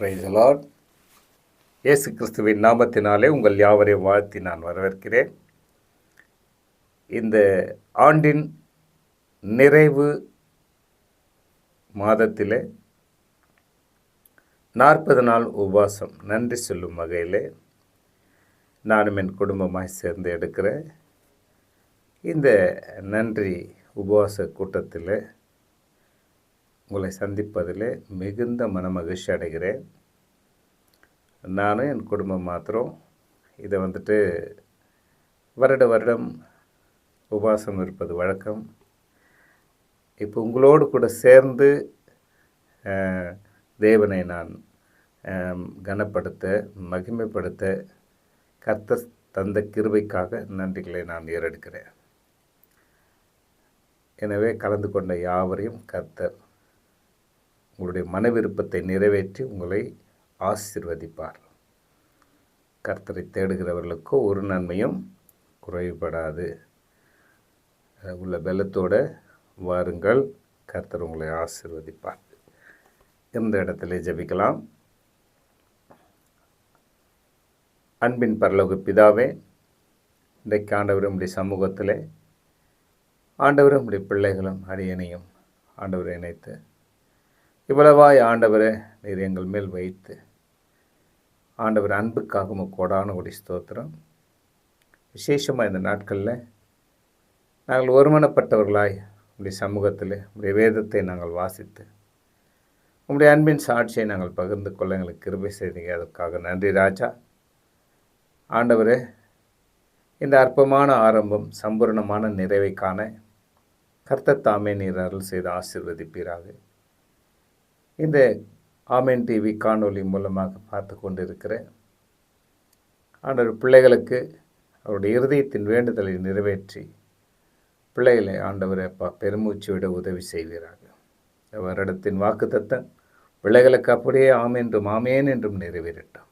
பிரைசலாட் இயேசு கிறிஸ்துவின் நாமத்தினாலே உங்கள் யாவரையும் வாழ்த்தி நான் வரவேற்கிறேன். இந்த ஆண்டின் நிறைவு மாதத்திலே நாற்பது நாள் உபவாசம். நன்றி சொல்லும் வகையிலே நானும் என் குடும்பமாக சேர்ந்து எடுக்கிற இந்த நன்றி உபவாச கூட்டத்தில் உங்களை சந்திப்பதில் மிகுந்த மனமகிழ்ச்சி அடைகிறேன். நானும் என் குடும்பம் மாத்திரம் இதை வந்துட்டு வருட வருடம் உபாசம் இருப்பது வழக்கம். இப்போ உங்களோடு கூட சேர்ந்து தேவனை நான் கனப்படுத்த மகிமைப்படுத்த கர்த்தர் தந்த கிருபைக்காக நன்றிகளை நான் ஏறெடுக்கிறேன். எனவே கலந்து கொண்ட யாவரையும் கர்த்தர் உங்களுடைய மன விருப்பத்தை நிறைவேற்றி உங்களை ஆசீர்வதிப்பார். கர்த்தரை தேடுகிறவர்களுக்கோ ஒரு நன்மையும் குறைபடாது உள்ள பலத்தோடு வாருங்கள். கர்த்தர் உங்களை ஆசிர்வதிப்பார். இந்த இடத்துல ஜபிக்கலாம். அன்பின் பரலோக பிதாவே இன்றைக்கு ஆண்டவர் உடைய சமூகத்திலே ஆண்டவர் உடைய பிள்ளைகளும் அடியனையும் ஆண்டவரை இணைத்து இவ்வளவாய் ஆண்டவரே நீர் எங்கள் மேல் வைத்து. ஆண்டவர் அன்புக்காக கோடான கொடி ஸ்தோத்திரம். விசேஷமாக இந்த நாட்களில் நாங்கள் ஒருமனப்பட்டவர்களாய் உடைய சமூகத்தில் உடைய வேதத்தை நாங்கள் வாசித்து உங்களுடைய அன்பின் சாட்சியை நாங்கள் பகிர்ந்து கொள்ள எங்களுக்கு கிருபை செய்தீங்க. அதற்காக நன்றி ராஜா. ஆண்டவரே இந்த அற்பமான ஆரம்பம் சம்பூர்ணமான நிறைவை காண கர்த்தத்தாமே நீர் அருள் செய்து ஆசிர்வதிப்பீராக. இந்த ஆமேன் டிவி காணொளி மூலமாக பார்த்து கொண்டிருக்கிறேன். ஆண்டவர் பிள்ளைகளுக்கு அவருடைய இருதயத்தின் வேண்டுதலை நிறைவேற்றி பிள்ளைகளை ஆண்டவரை அப்பா பெருமூச்சு விட உதவி செய்வீராக. இந்த வருடத்தின் வாக்குத்தத்தம் பிள்ளைகளுக்கு அப்படியே ஆமென்றும் ஆமேன் என்றும் நிறைவேறட்டும்.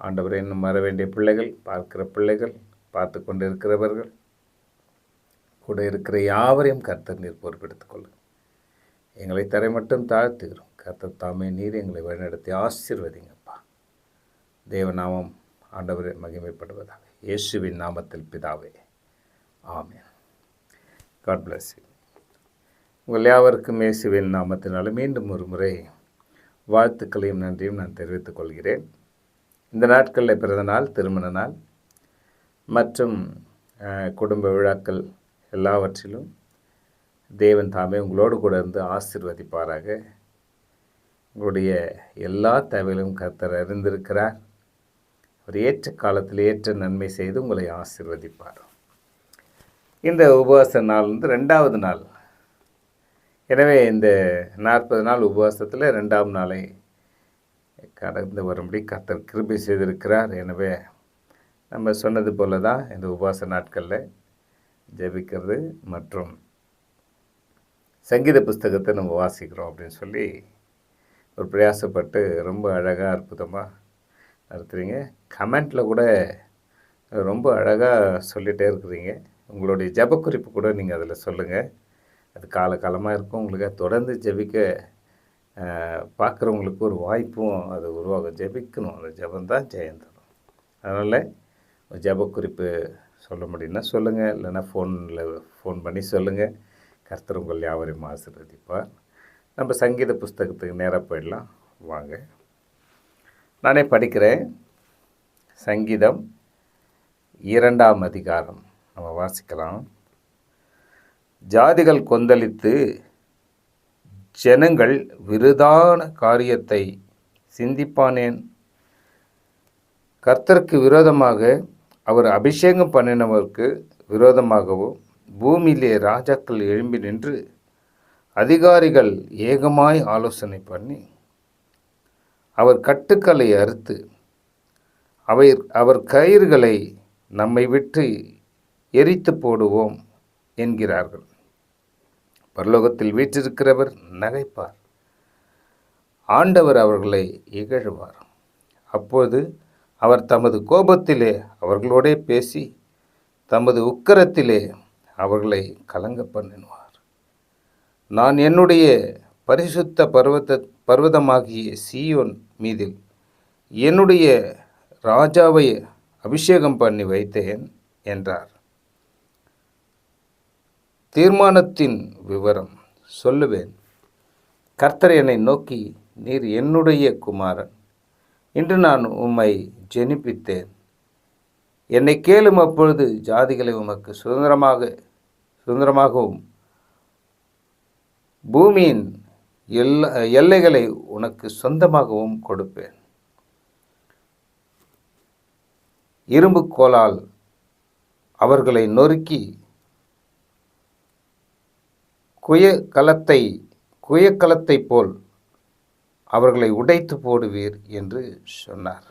ஆண்டவர் இன்னும் வர வேண்டிய பிள்ளைகள் பார்க்கிற பிள்ளைகள் பார்த்து கொண்டிருக்கிறவர்கள் கூட இருக்கிற யாவரையும் கர்த்தர் நீர் பொறுப்பெடுத்துக் கொள்ளுங்கள் எங்களை தரை மட்டும் தாழ்த்துகிறோம். கர்த்தர் தாமே நீர் எங்களை வழிநடத்தி ஆசீர்வதிங்கப்பா. தேவநாமம் ஆண்டவரை மகிமைப்படுவதாக. இயேசுவின் நாமத்தில் பிதாவே ஆமென். காட் பிளஸ் உங்கள் யாவருக்கும் இயேசுவின் நாமத்தினால மீண்டும் ஒரு முறை வாழ்த்துக்களையும் நன்றியும் நான் தெரிவித்துக் கொள்கிறேன். இந்த நாட்களில் பிறந்த நாள் திருமண நாள் மற்றும் குடும்ப விழாக்கள் எல்லாவற்றிலும் தேவன் தாமே உங்களோடு கூட இருந்து ஆசிர்வதிப்பாராக. உங்களுடைய எல்லா தேவையிலும் கர்த்தர் அறிந்திருக்கிறார். அவர் ஏற்ற காலத்தில் ஏற்ற நன்மை செய்து உங்களை ஆசீர்வதிப்பார். இந்த உபவாச நாள் வந்து ரெண்டாவது நாள். எனவே இந்த நாற்பது நாள் உபவாசத்தில் ரெண்டாம் நாளை கடந்து வரும்படி கர்த்தர் கிருபை செய்திருக்கிறார். எனவே நம்ம சொன்னது போல தான் இந்த உபவாச நாட்களில் ஜெபிக்கிறது மற்றும் சங்கீத புஸ்தகத்தை நம்ம வாசிக்கிறோம் அப்படின்னு சொல்லி ஒரு பிரயாசப்பட்டு ரொம்ப அழகாக அற்புதமாக நடத்துகிறீங்க கமெண்ட்டில் கூட ரொம்ப அழகாக சொல்லிகிட்டே இருக்கிறீங்க. உங்களுடைய ஜெப குறிப்பு கூட நீங்கள் அதில் சொல்லுங்கள் அது காலகாலமாக இருக்கும். உங்களுக்கு தொடர்ந்து ஜெபிக்க பார்க்குறவங்களுக்கு ஒரு வாய்ப்பும் அது உருவாகும் ஜெபிக்கணும். அந்த ஜெபம் தான் ஜெயம் தரும். அதனால் ஜெப குறிப்பு சொல்ல முடியும்னா சொல்லுங்கள் இல்லைன்னா ஃபோனில் ஃபோன் பண்ணி சொல்லுங்கள் கர்த்தர் உங்கள் யாவரையும் ஆசீர்வதிப்பார். நம்ம சங்கீத புஸ்தகத்துக்கு நேராக போயிடலாம். வாங்க. நானே படிக்கிறேன். சங்கீதம் இரண்டாம் அதிகாரம். நம்ம வாசிக்கலாம். ஜாதிகள் கொந்தளித்து ஜனங்கள் விருதான காரியத்தை சிந்திப்பானேன். கர்த்தருக்கு விரோதமாக அவர் அபிஷேகம் பண்ணினவருக்கு விரோதமாகவும் பூமியிலே ராஜாக்கள் எழும்பி நின்று அதிகாரிகள் ஏகமாய் ஆலோசனை பண்ணி அவர் கட்டுக்களை அறுத்து அவை அவர் கயிறுகளை நம்மை விட்டு எரித்து போடுவோம் என்கிறார்கள். பரலோகத்தில் வீற்றிருக்கிறவர் நகைப்பார். ஆண்டவர் அவர்களை இகழ்வார். அப்போது அவர் தமது கோபத்திலே அவர்களோடே பேசி தமது உக்கரத்திலே அவர்களை கலங்க பண்ணினார். நான் என்னுடைய பரிசுத்த பர்வத பர்வதமாகிய சீயோன் மீதில் என்னுடைய ராஜாவை அபிஷேகம் பண்ணி வைத்தேன் என்றார். தீர்மானத்தின் விவரம் சொல்லுவேன். கர்த்தர் என்னை நோக்கி நீர் என்னுடைய குமாரன். இன்று நான் உம்மை ஜெனிப்பித்தேன். என்னை கேளும் அப்பொழுது ஜாதிகளை உமக்கு சுதந்திரமாக சுதந்திரமாகவும் பூமியின் எல்ல எல்லைகளை உனக்கு சொந்தமாகவும் கொடுப்பேன். இரும்பு கோலால் அவர்களை நொறுக்கி குய கலத்தை குயக்கலத்தை போல் அவர்களை உடைத்து போடுவீர் என்று சொன்னார்.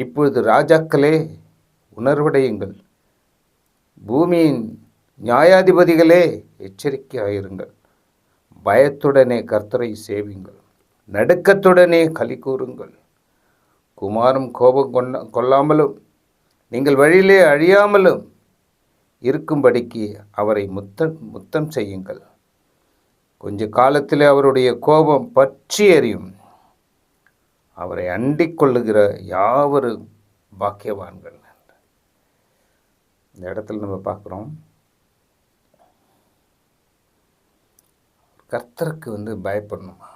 இப்பொழுது ராஜாக்களே உணர்வடையுங்கள். பூமியின் நியாயாதிபதிகளே எச்சரிக்கையாயிருங்கள். பயத்துடனே கர்த்தரை சேவிங்கள் நடுக்கத்துடனே களி கூறுங்கள். குமாரும் கோபம் கொண்ட கொள்ளாமலும் நீங்கள் வழியிலே அழியாமலும் இருக்கும்படிக்கு அவரை முத்தம் முத்தம் செய்யுங்கள். கொஞ்ச காலத்திலே அவருடைய கோபம் பற்றி எறியும் அவரை அண்டிக் கொள்ளுகிற யாவரும் பாக்கியவான்கள் இந்த இடத்துல நம்ம பார்க்குறோம். கர்த்தருக்கு வந்து பயப்படணுமா?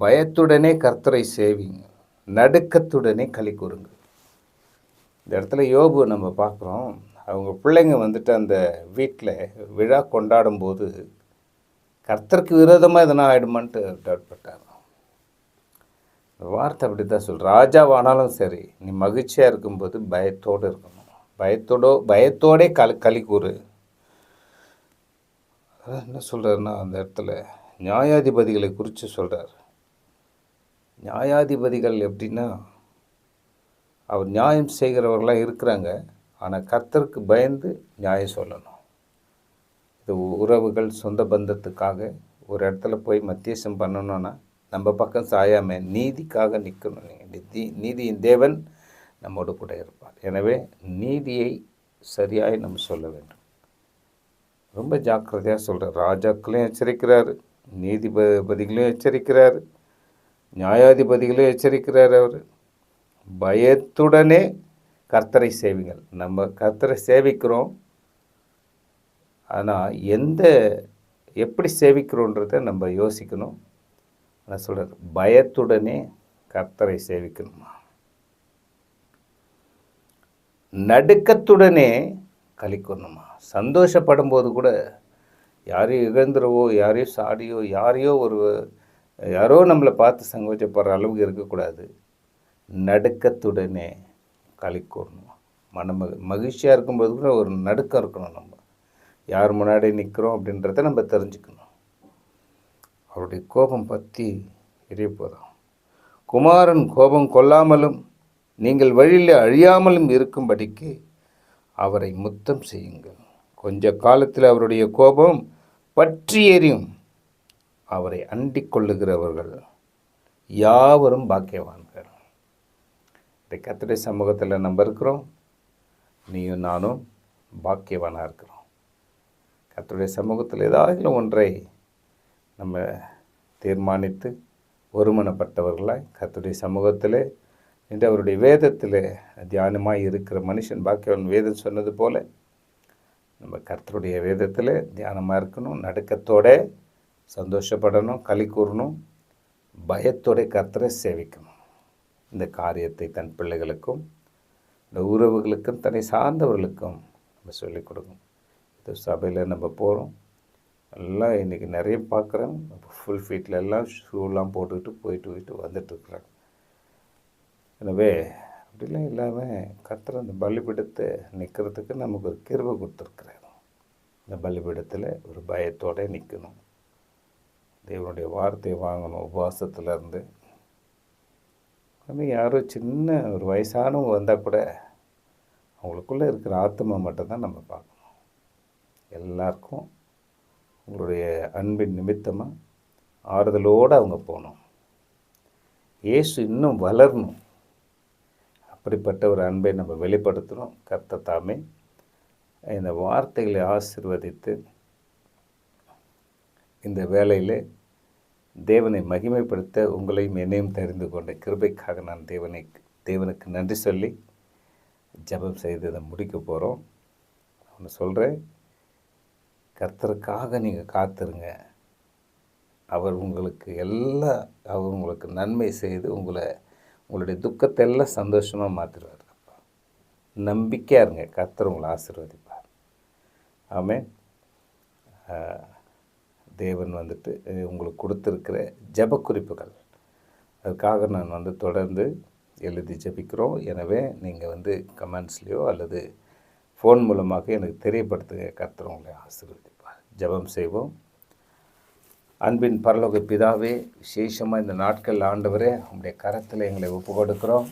பயத்துடனே கர்த்தரை சேவிங்க நடுக்கத்துடனே களி கூறுங்க இந்த இடத்துல யோபு நம்ம பார்க்குறோம். அவங்க பிள்ளைங்க வந்துட்டு அந்த வீட்டில் விழா கொண்டாடும் போது கர்த்தருக்கு விரோதமாக எதனா ஆகிடுமான்ட்டு டவுட் பட்டாங்க வார்த்தை அப்படி தான் சொல் ராஜாவானாலும் சரி நீ மகிழ்ச்சியாக இருக்கும்போது பயத்தோடு இருக்கணும். பயத்தோடோ பயத்தோடே கல் களி கூறு. அதான் என்ன சொல்கிறாருன்னா அந்த இடத்துல நியாயாதிபதிகளை குறித்து சொல்கிறார் நியாயாதிபதிகள் எப்படின்னா அவர் நியாயம் செய்கிறவர்களாக இருக்கிறாங்க. ஆனால் கர்த்தருக்கு பயந்து நியாயம் சொல்லணும். இது உறவுகள் சொந்த பந்தத்துக்காக ஒரு இடத்துல போய் மத்தியசம் பண்ணணும்னா நம்ம பக்கம் சாயாமல் நீதிக்காக நிற்கணும் நீதி நீதியின் தேவன் நம்மோடு கூட இருப்பார். எனவே நீதியை சரியாய் நம்ம சொல்ல வேண்டும். ரொம்ப ஜாக்கிரதையாக சொல்கிறார் ராஜாக்களையும் எச்சரிக்கிறார் நீதிபதிகளையும் எச்சரிக்கிறார் நியாயாதிபதிகளையும் எச்சரிக்கிறார் அவர். பயத்துடனே கர்த்தரை சேவிங்கள். நம்ம கர்த்தரை சேவிக்கிறோம். ஆனால் எந்த எப்படி சேவிக்கிறோன்றதை நம்ம யோசிக்கணும். நான் சொல்கிறது பயத்துடனே கர்த்தரை சேவிக்கணுமா? நடுக்கத்துடனே கழிக்கணுமா சந்தோஷப்படும் போது கூட யாரையும் இழந்துருவோ யாரையும் சாடியோ யாரையோ ஒரு யாரோ நம்மளை பார்த்து சங்கோச்சப்படுற அளவுக்கு இருக்கக்கூடாது. நடுக்கத்துடனே களி கூறணும் மன மகிழ்ச்சியாக இருக்கும்போது கூட ஒரு நடுக்கம் இருக்கணும் நம்ம. யார் முன்னாடி நிற்கிறோம் அப்படின்றத நம்ம தெரிஞ்சுக்கணும். அவருடைய கோபம் பற்றி எரிய குமாரன் கோபம் கொள்ளாமலும் நீங்கள் வழியில் அழியாமலும் இருக்கும்படிக்கு அவரை முத்தம் செய்யுங்கள். கொஞ்ச காலத்தில் அவருடைய கோபம் பற்றி எறியும். அவரை அண்டிக் கொள்ளுகிறவர்கள் யாவரும் பாக்கியவான்கள். இந்த கத்திரை சமூகத்தில் நம்ம இருக்கிறோம். நீயும் நானும் பாக்கியவானாக இருக்கிறோம். கத்தருடைய சமூகத்தில் ஏதாவது ஒன்றை நம்ம தீர்மானித்து ஒருமனப்பட்டவர்களாய் கத்துடைய சமூகத்தில் இன்று அவருடைய வேதத்தில் தியானமாக இருக்கிற மனுஷன் பாக்கியவன் வேதம் சொன்னது போல நம்ம கர்த்தருடைய வேதத்தில் தியானமாக இருக்கணும் நடுக்கத்தோட சந்தோஷப்படணும் களி கூறணும் பயத்தோட கர்த்தரை சேவிக்கணும். இந்த காரியத்தை தன் பிள்ளைகளுக்கும் இந்த உறவுகளுக்கும் தன்னை சார்ந்தவர்களுக்கும் நம்ம சொல்லிக் கொடுக்கணும். இந்த சபையில் நம்ம போகிறோம் எல்லாம் இன்றைக்கி நிறைய பார்க்குறேன். ஃபுல் ஃபீட்டில் எல்லாம் ஷூலாம் போட்டுக்கிட்டு போயிட்டு போயிட்டு வந்துட்டுருக்குறாங்க எனவே அப்படிலாம் இல்லாமல் கத்துற அந்த பலிபீடத்தை நிற்கிறதுக்கு நமக்கு ஒரு கிருவை கொடுத்துருக்குறாரு. இந்த பலிபீடத்தில் ஒரு பயத்தோடு நிற்கணும் தேவனுடைய வார்த்தையை வாங்கணும் உபவாசத்துலேருந்து. இருந்து யாரோ சின்ன ஒரு வயசானவங்க வந்தால் கூட அவங்களுக்குள்ளே இருக்கிற ஆத்மா மட்டும்தான் நம்ம பார்க்கணும். எல்லாருக்கும் உங்களுடைய அன்பின் நிமித்தமாக ஆறுதலோடு அவங்க போகணும். ஏசு இன்னும் வளரணும். அப்படிப்பட்ட ஒரு அன்பை நம்ம வெளிப்படுத்தணும் கர்த்த தாமே இந்த வார்த்தைகளை ஆசிர்வதித்து இந்த வேலையில் தேவனை மகிமைப்படுத்த உங்களையும் என்னையும் தெரிந்து கொண்ட கிருபைக்காக நான் தேவனை தேவனுக்கு நன்றி சொல்லி ஜெபம் செய்து இதை முடிக்க போகிறோம். ஒன்று சொல்கிறேன். கர்த்தருக்காக நீங்கள் காத்துருங்க. அவர் உங்களுக்கு எல்லா அவர் உங்களுக்கு நன்மை செய்து உங்களை உங்களுடைய துக்கத்தை எல்லாம் சந்தோஷமாக மாற்றிடுவார் நம்பிக்கையாக இருங்க. கர்த்தர் உங்களை ஆசீர்வதிப்பார். ஆமே தேவன் வந்துட்டு உங்களுக்கு கொடுத்துருக்கிற ஜெப குறிப்புகள் அதுக்காக நான் வந்து தொடர்ந்து எழுதி ஜெபிக்கிறோம். எனவே நீங்கள் வந்து கமெண்ட்ஸ்லேயோ அல்லது ஃபோன் மூலமாக எனக்கு தெரியப்படுத்துங்க. கர்த்தர் உங்களை ஆசீர்வதி ஜெபம் செய்வோம். அன்பின் பரலோக பிதாவே விசேஷமாக இந்த நாட்கள் ஆண்டவரே உங்களுடைய கரத்தில் எங்களை ஒப்பு கொடுக்கிறோம்.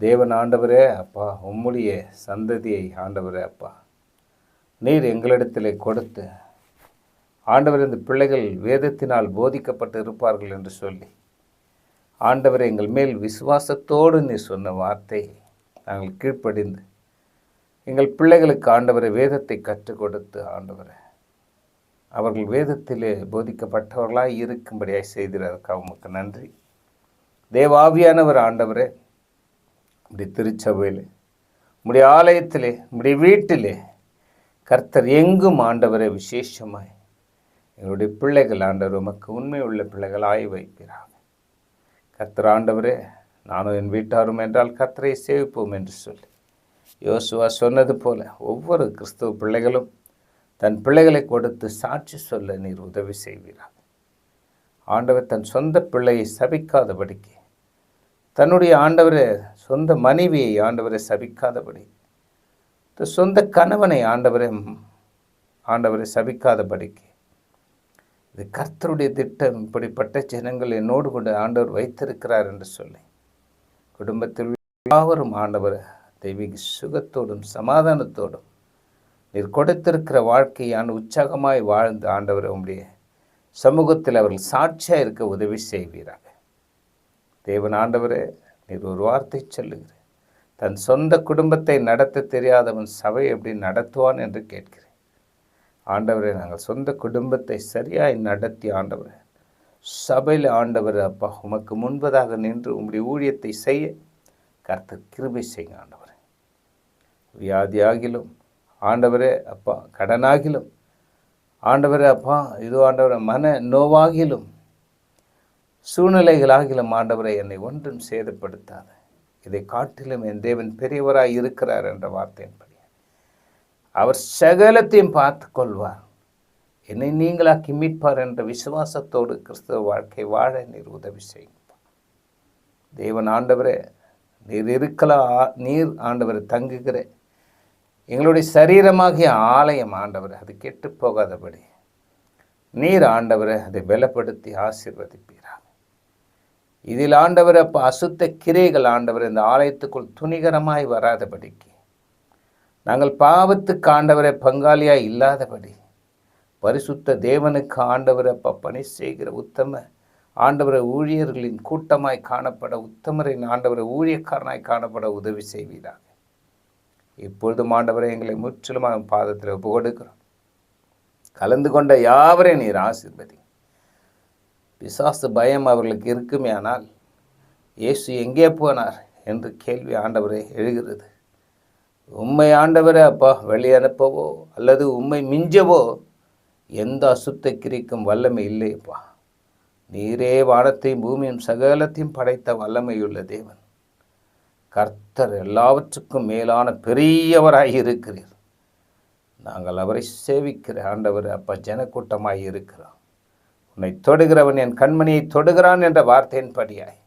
தேவன் ஆண்டவரே அப்பா உம்முடைய சந்ததியை ஆண்டவரே அப்பா. நீர் எங்களிடத்தில் கொடுத்து ஆண்டவர் இந்த பிள்ளைகள் வேதத்தினால் போதிக்கப்பட்டு இருப்பார்கள் என்று சொல்லி ஆண்டவரை எங்கள் மேல் விசுவாசத்தோடு நீ சொன்ன வார்த்தை நாங்கள் கீழ்ப்படிந்து எங்கள் பிள்ளைகளுக்கு ஆண்டவரை வேதத்தை கற்றுக் கொடுத்து ஆண்டவரை. அவர்கள் வேதத்திலே போதிக்கப்பட்டவர்களாய் இருக்கும்படியாக செய்திருக்க உமக்கு நன்றி. தேவாவியானவர் ஆண்டவரே இப்படி திருச்சபையில் உடைய ஆலயத்திலே உடைய வீட்டிலே கர்த்தர் எங்கும் ஆண்டவரை விசேஷமாய் எங்களுடைய பிள்ளைகள் ஆண்டவர் உமக்கு உண்மை உள்ள பிள்ளைகளாய் வைப்பீராக கர்த்தர் ஆண்டவரே நானும் என் வீட்டாரும் என்றால் கர்த்தரை சேவிப்போம் என்று சொல்லி யோசுவா சொன்னது போல ஒவ்வொரு கிறிஸ்துவ பிள்ளைகளும் தன் பிள்ளைகளை கொடுத்து சாட்சி சொல்ல நீர் உதவி செய்வீராக ஆண்டவர் தன் சொந்த பிள்ளையை சபிக்காதபடிக்கு தன்னுடைய ஆண்டவரை சொந்த மனைவியை ஆண்டவரை சபிக்காதபடி தன் சொந்த கணவனை ஆண்டவரை ஆண்டவரை சபிக்காதபடிக்கு இது கர்த்தருடைய திட்டம். இப்படிப்பட்ட ஜனங்கள் என்னோடு கூட ஆண்டவர் வைத்திருக்கிறார் என்று சொல்லி குடும்பத்தில் யாவரும் ஆண்டவர் தெய்வீக சுகத்தோடும் சமாதானத்தோடும் நீர் கொடுத்திருக்கிற வாழ்க்கையான உற்சாகமாய் வாழ்ந்து ஆண்டவர் உங்களுடைய சமூகத்தில் அவர்கள் சாட்சியாக இருக்க உதவி செய்வீராக. தேவன் ஆண்டவரே நீர் ஒரு வார்த்தை சொல்லுகிறேன். தன் சொந்த குடும்பத்தை நடத்த தெரியாதவன் சபை எப்படி நடத்துவான் என்று கேட்கிறேன். ஆண்டவரே நாங்கள் சொந்த குடும்பத்தை சரியாய் நடத்தி ஆண்டவர் சபையில் ஆண்டவர் அப்பா உமக்கு முன்பதாக நின்று உங்களுடைய ஊழியத்தை செய்ய கர்த்தர் கிருபை செய்யுங்க ஆண்டவர். வியாதியாகிலும் ஆண்டவரே அப்பா கடனாகிலும். ஆண்டவரே அப்பா இது ஆண்டவரே மன நோவாகிலும். சூழ்நிலைகளாகிலும் ஆண்டவரை என்னை ஒன்றும் சேதப்படுத்தாத. இதை காட்டிலும் என் தேவன் பெரியவராய் இருக்கிறார் என்ற வார்த்தையின்படி. அவர் சகலத்தையும் பார்த்து கொள்வார் என்னை நீங்களாக்கி மீட்பார் என்ற விசுவாசத்தோடு கிறிஸ்தவ வாழ்க்கை வாழ நீர் உதவி செய்யும் தேவன் ஆண்டவரே நீர் இருக்கலாம் நீர் ஆண்டவரை தங்குகிற எங்களுடைய சரீரமாகிய ஆலயம் ஆண்டவர் அது கெட்டு போகாதபடி. நீர் ஆண்டவரை அதை பலப்படுத்தி ஆசீர்வதிப்பீராக. இதில் ஆண்டவர் அப்போ அசுத்த கிரைகள் ஆண்டவர் இந்த ஆலயத்துக்குள் துணிகரமாய் வராதபடிக்கு. நாங்கள் பாவத்துக்கு ஆண்டவரை பங்காளியாக இல்லாதபடி. பரிசுத்த தேவனுக்கு ஆண்டவர் அப்போ பணி செய்கிற உத்தம ஆண்டவரை ஊழியர்களின் கூட்டமாய் காணப்பட உத்தமரின் ஆண்டவரை ஊழியக்காரனாய் காணப்பட உதவி செய்வீராக. இப்பொழுதும் ஆண்டவரை எங்களை முற்றிலுமாக பாதத்தில் ஒப்பு கொடுக்கிறோம் கலந்து கொண்ட யாவரையும் நீர் ஆசிர்வதி. பிசாசு பயம் அவர்களுக்கு இருக்குமே ஆனால் இயேசு எங்கே போனார் என்று கேள்வி ஆண்டவரை எழுகிறது. உண்மை ஆண்டவரை அப்பா வெளி அனுப்பவோ அல்லது உண்மை மிஞ்சவோ எந்த அசுத்த கிரிக்கும் வல்லமை இல்லையப்பா. நீரே வானத்தையும் பூமியும் சகலத்தையும் படைத்த வல்லமையுள்ள தேவன். கர்த்தர் எல்லாவற்றுக்கும் மேலான பெரியவராக இருக்கிறீர். நாங்கள் அவரை சேவிக்கிற ஆண்டவர் அப்பா ஜனக்கூட்டமாக இருக்கிறோம் உன்னை தொடுகிறவன் என் கண்மணியை தொடுகிறான் என்ற வார்த்தையின்படியாய்.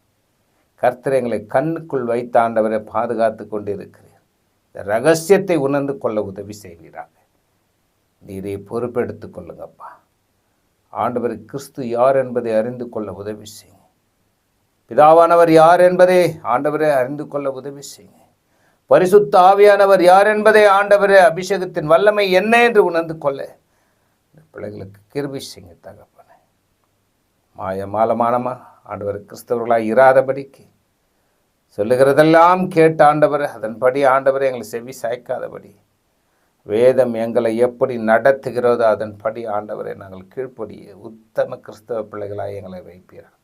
கர்த்தர் எங்களை கண்ணுக்குள் வைத்த ஆண்டவரை பாதுகாத்து கொண்டு இருக்கிறீர் இந்த ரகசியத்தை உணர்ந்து கொள்ள உதவி செய்வீராக. நீரை பொறுப்பெடுத்துக் கொள்ளுங்கப்பா. ஆண்டவர் கிறிஸ்து யார் என்பதை அறிந்து கொள்ள உதவி செய்யுங்க பிதாவானவர் யார் என்பதை ஆண்டவரை அறிந்து கொள்ள உதவி செய்யுங்க. பரிசுத்த ஆவியானவர் யார் என்பதை ஆண்டவரே அபிஷேகத்தின் வல்லமை என்ன என்று உணர்ந்து கொள்ள. இந்த பிள்ளைகளுக்கு கிருபி செய்யுங்க தகப்பன. மாய மாலமானமா ஆண்டவர் கிறிஸ்தவர்களாய் இராதபடிக்கு. சொல்லுகிறதெல்லாம் கேட்ட ஆண்டவர் அதன்படி ஆண்டவர் எங்களை செவி சாய்க்காதபடி. வேதம் எங்களை எப்படி நடத்துகிறதோ அதன்படி ஆண்டவரை நாங்கள் கீழ்ப்படிய உத்தம கிறிஸ்தவ பிள்ளைகளாக எங்களை வைப்பீர்கள்.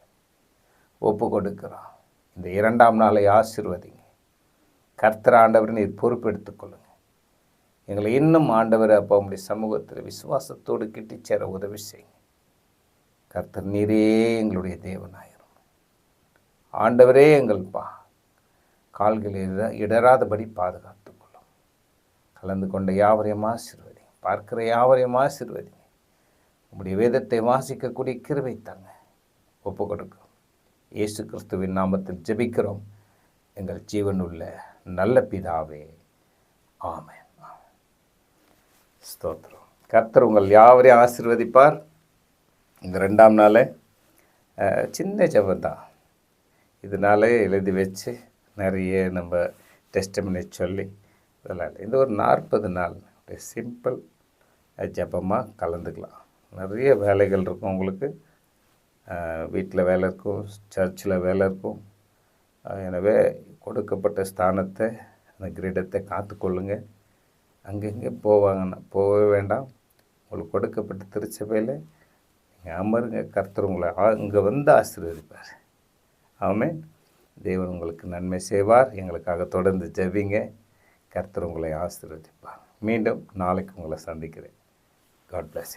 ஒப்பு கொடுக்கிறோம் இந்த இரண்டாம் நாளை ஆசிர்வதிங்க. கர்த்தர் ஆண்டவர் நீர் பொறுப்பெடுத்துக்கொள்ளுங்க எங்களை இன்னும் ஆண்டவர் அப்போ உங்களுடைய சமூகத்தில் விசுவாசத்தோடு கிட்டி சேர உதவி செய்யுங்க. கர்த்தர் நீரே எங்களுடைய தேவனாயிரும். ஆண்டவரே எங்கள் பா கால்களில் இடராதபடி பாதுகாத்துக்கொள்ளும் கலந்து கொண்ட யாவரையும் ஆசிர்வதி பார்க்கிற யாவரையும் ஆசிர்வதி உங்களுடைய வேதத்தை வாசிக்கக்கூடிய கிருவை தாங்க. ஒப்பு கொடுக்கும் இயேசு கிறிஸ்துவின் நாமத்தில் ஜெபிக்கிறோம். எங்கள் ஜீவனுள்ள நல்ல பிதாவே ஆமென். ஸ்தோத்திரம். கர்த்தர் உங்கள் யாவரையும் ஆசிர்வதிப்பார். இந்த ரெண்டாம் நாள் சின்ன ஜெபம் தான். இதனாலே எழுதி வச்சு நிறைய நம்ம டெஸ்டமினை சொல்லி இதெல்லாம் இந்த ஒரு நாற்பது நாள் சிம்பிள் ஜெபமாக கலந்துக்கலாம். நிறைய வேலைகள் இருக்கும் உங்களுக்கு. வீட்டில் வேலை இருக்கும் சர்ச்சில் வேலை இருக்கும். எனவே கொடுக்கப்பட்ட ஸ்தானத்தை அந்த கிரீடத்தை காத்துக்கொள்ளுங்க அங்கங்கே போவாங்கன்னா போகவே வேண்டாம். உங்களுக்கு கொடுக்கப்பட்ட திருச்சபையில் நீங்கள் அமருங்க. கர்த்தர் உங்களை அங்கே வந்து ஆசீர்வதிப்பார். ஆமென். தேவன் உங்களுக்கு நன்மை செய்வார். எங்களுக்காக தொடர்ந்து ஜெபிங்க. கர்த்தர் உங்களை ஆசீர்வதிப்பார். மீண்டும் நாளைக்கு உங்களை சந்திக்கிறேன். God plus